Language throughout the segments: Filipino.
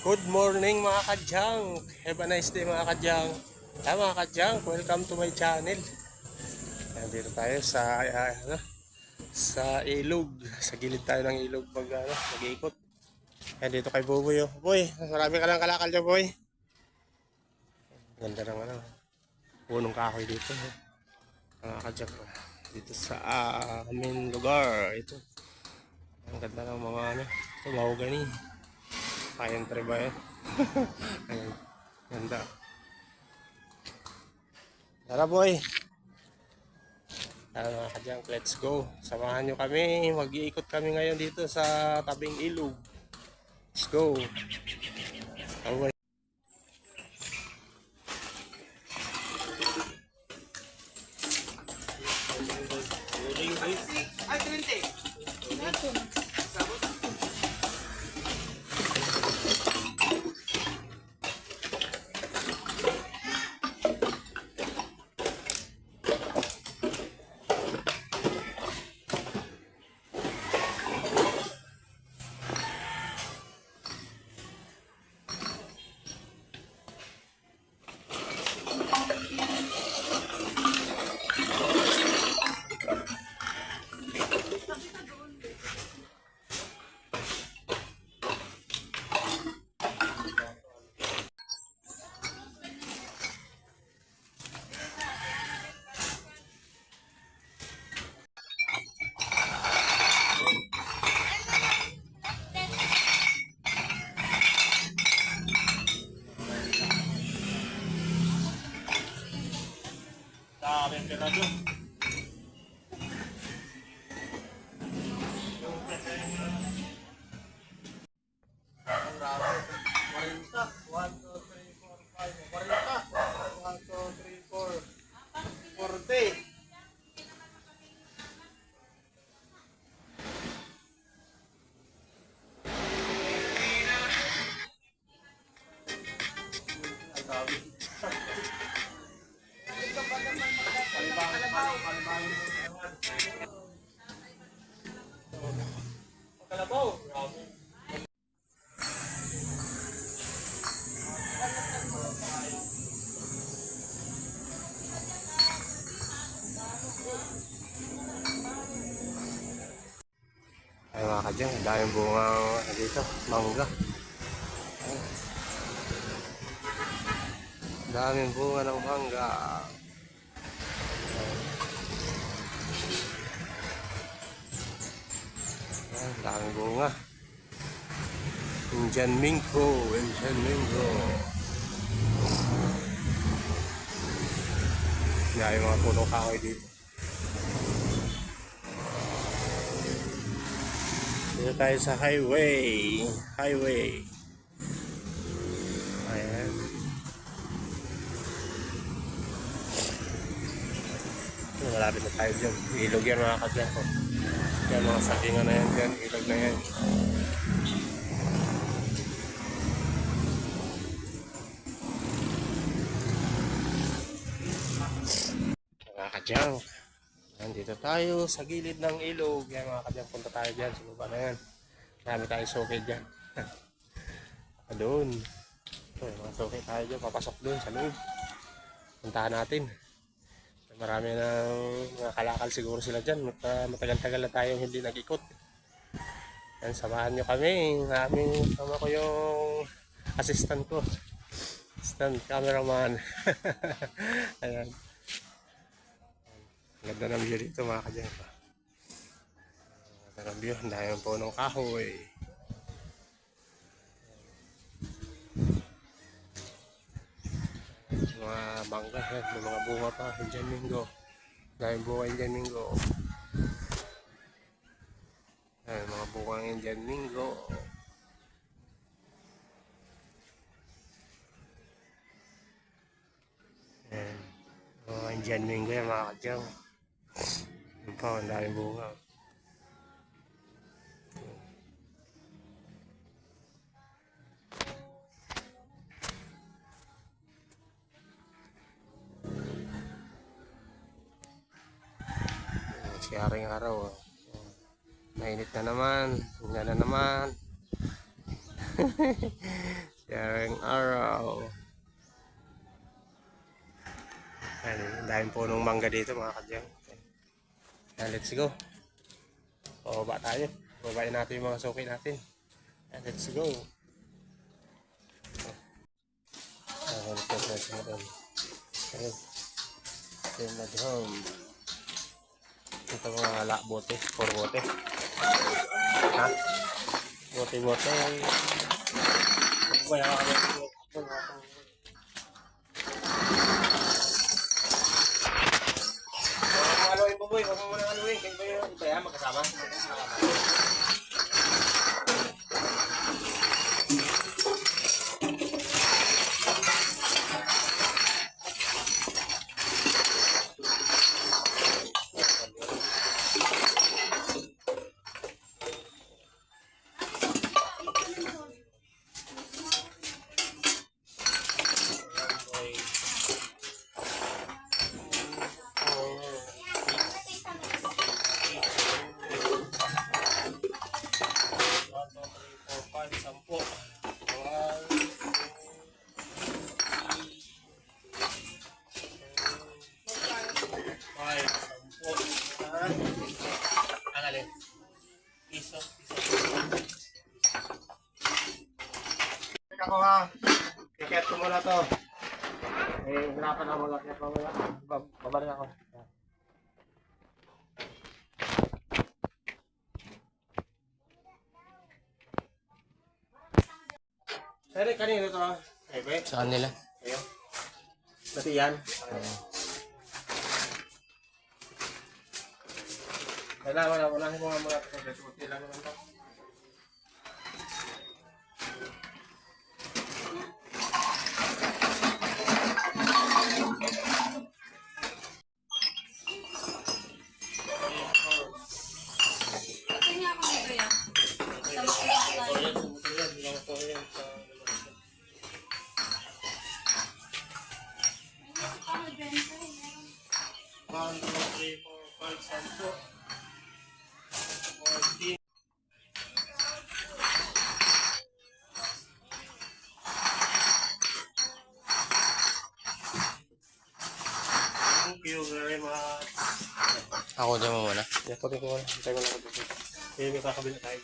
Good morning mga kadyang. Have a nice day mga kadyang. Ah, mga kadyang, welcome to my channel. Nandito tayo sa ah, ano, sa ilog. Sa gilid tayo ng ilog pag ano, mag-iikot. Ayan dito kay Buboy. Oh. Boy, marami ka lang kalakal dyan, boy. Ganda ng ano, punong kahoy dito. Oh. Mga kadyang. Dito sa ah, aming lugar. Ito. Ang ganda ng mga ano, ito mahogany. Kayang treba yan. Ayan. Ganda. Tara boy. Tara mga kadyang, let's go. Samahan nyo kami. Mag-iikot kami ngayon dito sa tabing ilog. Let's go. Tara Ay mga kadyang, ang daming bunga ano dito, mangga. Daming bunga ng mangga. Ay, ang bunga. Indian Mingo, Indian Mingo. Yan yung mga puno kahoy dito. Dito tayo sa highway. Highway. Ayan. Malapit na tayo dyan. Ilog yan mga kadyan ko. Yan mga sakingan na yan dyan. Ilog na yan. Mga kadyan. Nandito tayo sa gilid ng ilog. Yan mga kadyan. Punta tayo dyan. Sa baba na yan. Marami tayong sukay dyan. doon. Ito, mga sukay tayo dyan. Papasok doon sa loob. Puntahan natin. Marami ng mga kalakal siguro sila dyan. Ah, Matagal-tagal na tayong hindi nag-ikot. Yan, samahan nyo kami. Aming sama ko yung assistant ko. Assistant cameraman. Ayan. Ganda ng view dito mga kadyan. Ganda ng view. Ang dami po ng kahoy. Mangga. Yan. May mga bunga pa. Indian Mingo. Daming bunga Indian Mingo. Yan. Mga bunga Indian Mingo. Yan. Mga Indian Mingo yan mga kadyan. Yung pa, ang daming bunga. Siyaring araw. Oh. Mainit na naman. Nga na naman. Sharing araw. Ayan, ang daming punong mangga dito mga kadyang. Ayan, let's go. Pababa tayo. Babayin natin yung mga suki natin. Ayan, let's go. Ayan, let's go sa madam. Ayan. Sa madam. Ito mga la bote. Four bote. Ha? Bote-bote. Wala ka Haluin po boy, huwag mo muna haluin. Kaya ba yun? Iba yan, magkasama? Sampo. One, Five, sampo. Ah, ang alin? Piso, piso. Teka ko ha. Kikit ko muna to. Eh, wala pa na wala. Wala. Bab- Babalik ako. Sari, kanino to? Ebe? Sa kanila. Ayo. Pati yan. Wala, wala, wala. Hindi mo nga muna ito lang naman to. Ako dyan mo muna. Yeah, pati ko wala. Hintay ko lang ako dito. Kaya may kakabila tayo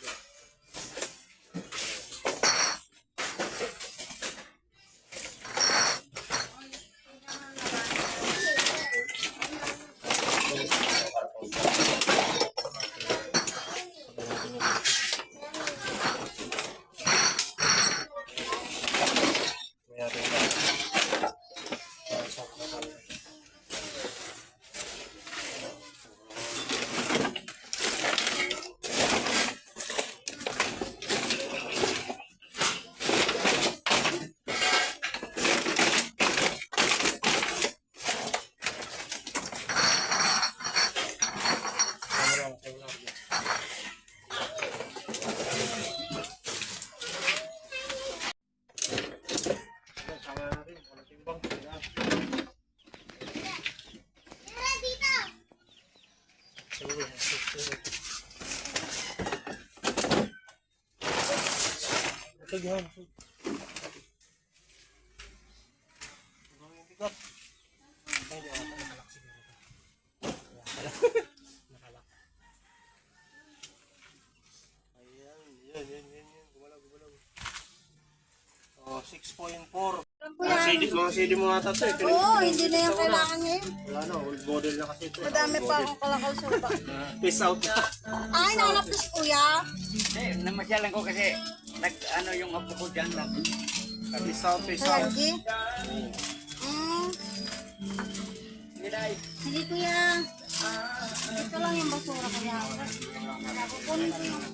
Ito yan. Gawin bigat. Ay, di ako nakalak siguro. Nakalak. Ayan, yan, yan, yan, yan. Gumalaw, gumalaw. Oh, 6.4. Mga CD, mo ata ito. eh. Oo, hindi na yan kailangan ngayon. Wala na, old model na kasi ito. Madami pa akong kalakal sa baba. Peace out na. Ay, nahanap na si kuya. Eh, namasyalan ko kasi nag ano yung apo ko dyan lang. Peace out, peace out. lagi. Mm, sige kuya. Ito lang yung basura kuya. Napupunin ko yung...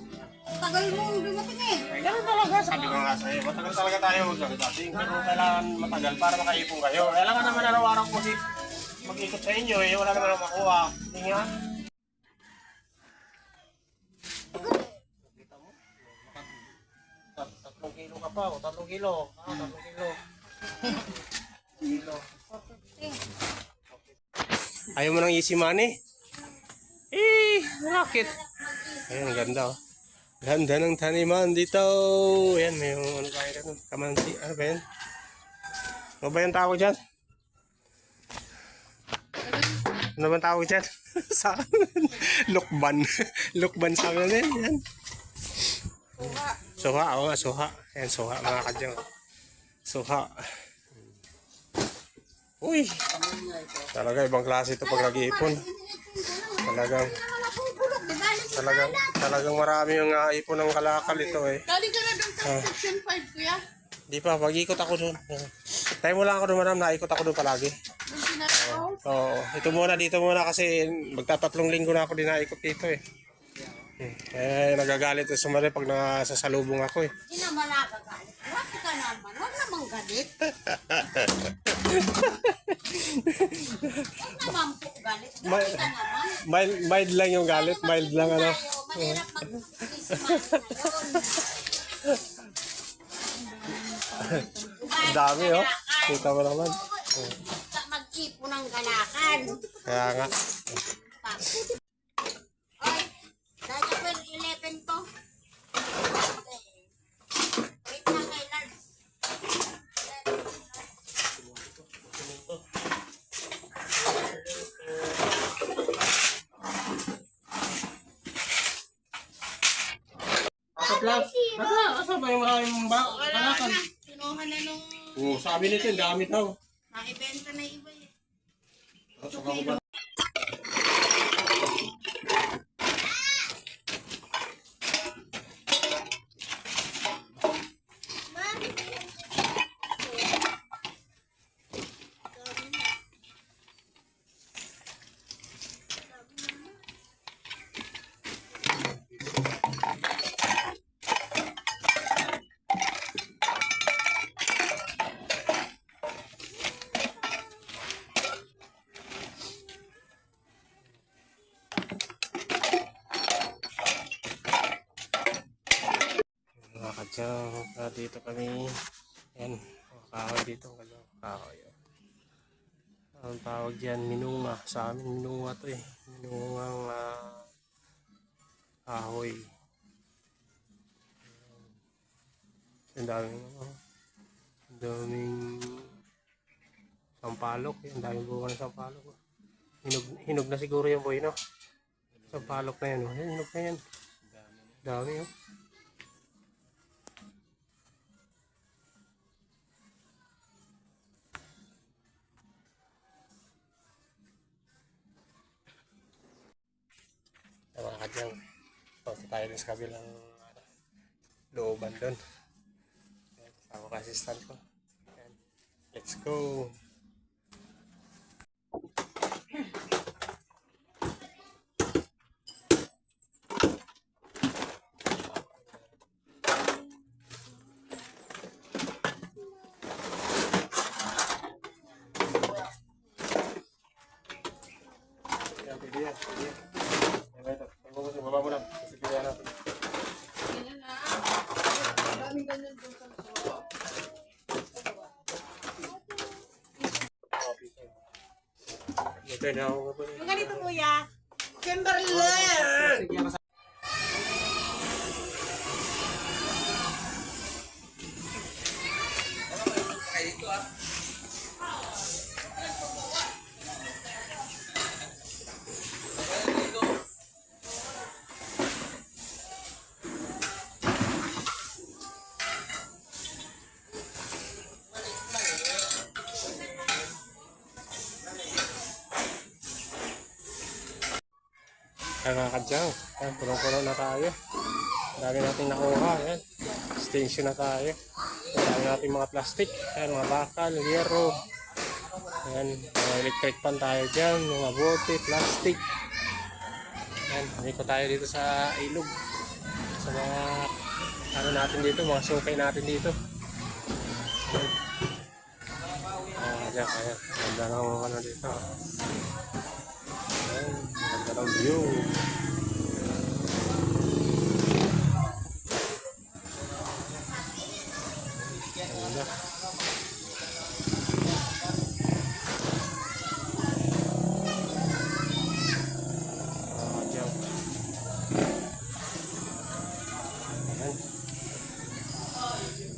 Tagal mo dumating eh. Ganun talaga, sabi ko nga sa'yo. Matagal talaga tayo magkakitating. Pero kailangan matagal para makaipon kayo. Kailangan naman araw-araw si mag-ikot sa inyo eh. Wala naman ang makuha. Nga. Kita mo? Tat- Tatlong kilo ka pa. O, tatlong kilo. Ah, tatlong kilo. kilo. Ayaw mo ng easy money? Eh, bakit? Ayun, ganda oh. Ganda ng taniman dito. Ayan, may ano tayo dito. kamansi, ano ba yun? Ano ba yung tawag dyan? Ano ba tawag dyan? sa Lukban. Lukban sa amin din. Yan. Suha, oo nga, suha. Yan, suha mga kadyang. Suha. Uy! Talaga, ibang klase ito pag nag-iipon. Talagang, ba? Talagang, talagang marami yung uh, ipon ng kalakal ito eh. Galing ka na doon sa section 5, kuya. Di pa, pag-ikot ako doon. Tayo mo lang ako doon, madam. Naikot ako doon palagi. Doon sinaraw. Oo. Ito muna, dito muna kasi magtatatlong linggo na ako din naikot dito eh. Eh, nagagalit yung sumali pag nasasalubong ako eh. Hindi naman nakagalit. Huwag ka naman. Huwag naman galit. Huwag naman po galit. Galit ka naman. Mild, mild lang yung galit, mild lang ano. Mahirap mag-isman dami oh. Kita mo naman. Mag-ipo ng galakan. Kaya nga. Ay, dahil 11 to. Wait lang kay Lars. Asap lang. Asa, asa ba yung maraming ba? Kalakan. Kinuha na nung Oo, sabi nito, ang dami daw. nakibenta na iba eh. Saka ko ba? Mga kadyang, ah, dito kami. Yan, mga kahoy dito. Ang kahoy. oh. Ang tawag dyan, minunga. Sa amin, minunga to eh. Minungang ah, kahoy. Ang daming, ano, ang daming sampalok. Ang daming bunga ng sampalok. oh. Hinog, hinog na siguro yung boy, no? Sampalok na yan. Oh. Yan, Hinog na yan. Dami, oh. Ay, mga kadyang, punta tayo dun sa kabilang ano, looban doon. Kasama ko assistant ko. Ayan. Let's go! Ayan, pwede yan, pwede yan. Ayan, ito. Ang baba- baba mo lang. Sisipihan natin. Ito na ako pa. Yung ganito kuya. Ayan mga kadyang. Ayan, punong-puno na tayo. Dami nating nakuha. Ayan. Station na tayo. Ang Dami nating mga plastic. Ayan, mga bakal, hierro. Ayan, mga electric pan tayo dyan. Mga bote, plastic. Ayan, ko tayo dito sa ilog. Sa mga ano natin dito, mga sukay natin dito. Ayan. Ah, ayan, ayan. Ganda ng ano dito. Ayan, ganda ng view.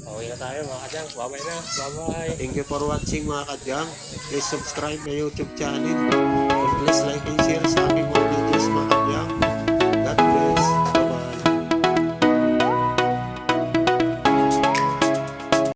Pauwi na tayo mga kadyang. Bye-bye. Bye-bye. Thank you for watching mga kadyang. Please subscribe my YouTube channel always like and share sa aking mga videos mga kabiyang.